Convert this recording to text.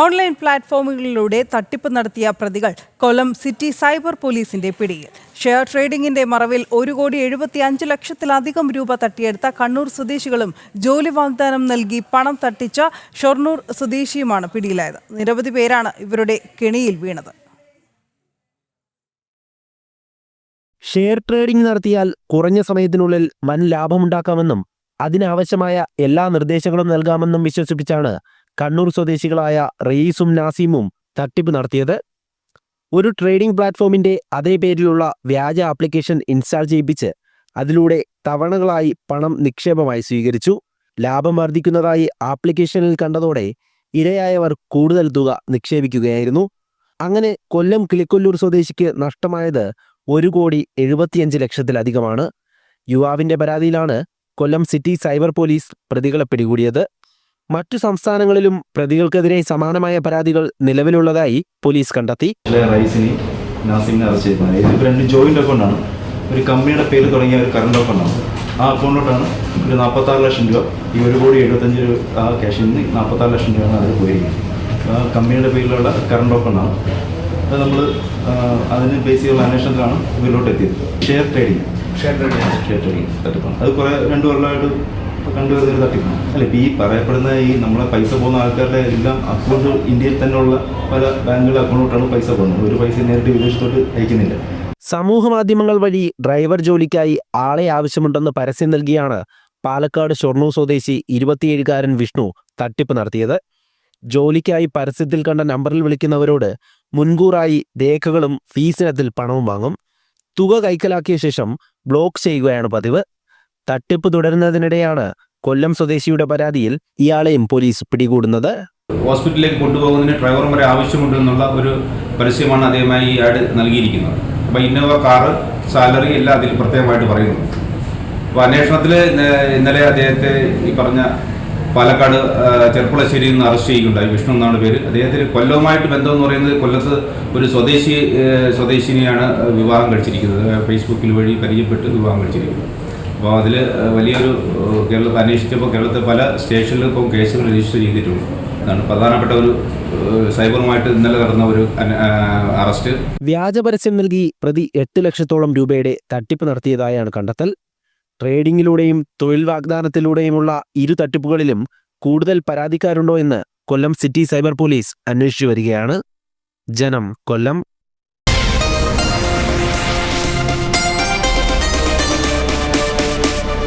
Online പ്ലാറ്റ്ഫോമുകളിലൂടെ തട്ടിപ്പ് നടത്തിയ പ്രതികൾ കൊല്ലം സിറ്റി സൈബർ പോലീസിന്റെ പിടിയിൽ. ഷെയർ ട്രേഡിംഗിന്റെ മറവിൽ ഒരു കോടി എഴുപത്തി അഞ്ച് ലക്ഷത്തിലധികം രൂപ തട്ടിയെടുത്ത കണ്ണൂർ സ്വദേശികളും ജോലി വാഗ്ദാനം നൽകി പണം തട്ടിച്ച ഷൊർണൂർ സ്വദേശിയുമാണ് പിടിയിലായത്. നിരവധി പേരാണ് ഇവരുടെ കെണിയിൽ വീണത്. ഷെയർ ട്രേഡിംഗ് നടത്തിയാൽ കുറഞ്ഞ സമയത്തിനുള്ളിൽ വൻ ലാഭമുണ്ടാക്കാമെന്നും അതിനാവശ്യമായ എല്ലാ നിർദ്ദേശങ്ങളും നൽകാമെന്നും വിശ്വസിപ്പിച്ചാണ് കണ്ണൂർ സ്വദേശികളായ റയീസും നാസീമും തട്ടിപ്പ് നടത്തിയത്. ഒരു ട്രേഡിംഗ് പ്ലാറ്റ്ഫോമിന്റെ അതേ പേരിലുള്ള വ്യാജ ആപ്ലിക്കേഷൻ ഇൻസ്റ്റാൾ ചെയ്യിപ്പിച്ച് അതിലൂടെ തവണകളായി പണം നിക്ഷേപമായി സ്വീകരിച്ചു. ലാഭം വർദ്ധിക്കുന്നതായി ആപ്ലിക്കേഷനിൽ കണ്ടതോടെ ഇരയായവർ കൂടുതൽ തുക നിക്ഷേപിക്കുകയായിരുന്നു. അങ്ങനെ കൊല്ലം കിളിക്കൊല്ലൂർ സ്വദേശിക്ക് നഷ്ടമായത് ഒരു കോടി എഴുപത്തിയഞ്ച് ലക്ഷത്തിലധികമാണ്. യുവാവിന്റെ പരാതിയിലാണ് കൊല്ലം സിറ്റി സൈബർ പോലീസ് പ്രതികളെ പിടികൂടിയത്. മറ്റു സംസ്ഥാനങ്ങളിലും പ്രതികൾക്കെതിരെ സമാനമായ പരാതികൾ നിലവിലുള്ളതായി പോലീസ് കണ്ടെത്തി. ചില റൈസിനെ നാസിമിനെ അറസ്റ്റ് ചെയ്തിരുന്നത് ഇത് രണ്ട് ജോയിന്റ് അക്കൗണ്ടാണ് ഒരു കമ്പനിയുടെ പേര് തുടങ്ങിയ ഒരു കറണ്ട് അക്കൗണ്ടാണ് ആ അക്കൗണ്ടിലോട്ടാണ് ഒരു നാൽപ്പത്താറ് ലക്ഷം രൂപ ഈ ഒരു കോടി എഴുപത്തഞ്ച് രൂപ ആ ക്യാഷിൽ നിന്ന് നാൽപ്പത്താറ് ലക്ഷം രൂപയാണ് അതിൽ പോയിരിക്കുന്നത്. ആ കമ്പനിയുടെ പേരിലുള്ള കറണ്ട് അക്കൗണ്ടാണ് അത് നമ്മൾ അതിന് ബേസ് ചെയ്തുള്ള അന്വേഷണത്തിലാണ് ഇവരിലോട്ട് എത്തിയത്. Share trading share trading share trading തട്ടിപ്പാണ് അത് കുറേ രണ്ട് കൊല്ലമായിട്ട് കണ്ടുവരുന്ന ഒരു തട്ടിപ്പാണ് അല്ല ഇപ്പോൾ ഈ പറയപ്പെടുന്ന ഈ നമ്മളെ പൈസ പോകുന്ന ആൾക്കാരുടെ എല്ലാം അക്കൗണ്ട് ഇന്ത്യയിൽ തന്നെയുള്ള പല ബാങ്കുകളുടെ അക്കൗണ്ടിലോട്ടാണ് പൈസ പോകുന്നത്. ഒരു പൈസ നേരിട്ട് വിദേശത്തോട്ട് അയക്കുന്നില്ല. സമൂഹ മാധ്യമങ്ങൾ വഴി ഡ്രൈവർ ജോലിക്കായി ആളെ ആവശ്യമുണ്ടെന്ന് പരസ്യം നൽകിയാണ് പാലക്കാട് ഷൊർണൂർ സ്വദേശി ഇരുപത്തിയേഴുകാരൻ വിഷ്ണു തട്ടിപ്പ് നടത്തിയത്. ജോലിക്കായി പരസ്യത്തിൽ കണ്ട നമ്പറിൽ വിളിക്കുന്നവരോട് മുൻകൂറായി രേഖകളും ഫീസിനത്തിൽ പണവും വാങ്ങും. തുക കൈക്കലാക്കിയ ശേഷം ബ്ലോക്ക് ചെയ്യുകയാണ് പതിവ്. തട്ടിപ്പ് തുടരുന്നതിനിടെയാണ് കൊല്ലം സ്വദേശിയുടെ പരാതിയിൽ ഇയാളെയും പോലീസ് പിടികൂടുന്നത്. ഹോസ്പിറ്റലിലേക്ക് കൊണ്ടുപോകുന്നതിന് ഡ്രൈവർമാരെ ആവശ്യമുണ്ട് എന്നുള്ള ഒരു പരസ്യമാണ് അദ്ദേഹമായി ഈ ആഡ് നൽകിയിരിക്കുന്നത്. അപ്പോൾ ഇന്നോവ കാറ് സാലറി എല്ലാം അതിൽ പ്രത്യേകമായിട്ട് പറയുന്നു. അപ്പോൾ അന്വേഷണത്തിൽ ഇന്നലെ അദ്ദേഹത്തെ ഈ പറഞ്ഞ പാലക്കാട് ചെർപ്പുളശ്ശേരിയിൽ നിന്ന് അറസ്റ്റ് ചെയ്യുകയുണ്ടായി. വിഷ്ണു എന്നാണ് പേര്. അദ്ദേഹത്തിന് കൊല്ലവുമായിട്ട് ബന്ധം എന്ന് പറയുന്നത് കൊല്ലത്ത് ഒരു സ്വദേശി സ്വദേശിനിയാണ് വിവാഹം കഴിച്ചിരിക്കുന്നത്. ഫേസ്ബുക്കിൽ വഴി പരിചയപ്പെട്ട് വിവാഹം കഴിച്ചിരിക്കുന്നത്. അപ്പോൾ അതിൽ വലിയൊരു കേരളത്തിൽ അന്വേഷിച്ചപ്പോൾ കേരളത്തിൽ പല സ്റ്റേഷനിലും ഇപ്പം കേസുകൾ രജിസ്റ്റർ ചെയ്തിട്ടുണ്ട്. അതാണ് പ്രധാനപ്പെട്ട ഒരു സൈബറുമായിട്ട് ഇന്നലെ നടന്ന ഒരു അറസ്റ്റ്. വ്യാജ പരസ്യം നൽകി പ്രതി എട്ട് ലക്ഷത്തോളം രൂപയുടെ തട്ടിപ്പ് നടത്തിയതായാണ് കണ്ടെത്തൽ. ട്രേഡിംഗിലൂടെയും തൊഴിൽ വാഗ്ദാനത്തിലൂടെയുമുള്ള ഇരു തട്ടിപ്പുകളിലും കൂടുതൽ പരാതിക്കാരുണ്ടോ എന്ന് കൊല്ലം സിറ്റി സൈബർ പോലീസ് അന്വേഷിച്ചു വരികയാണ്. ജനം കൊല്ലം.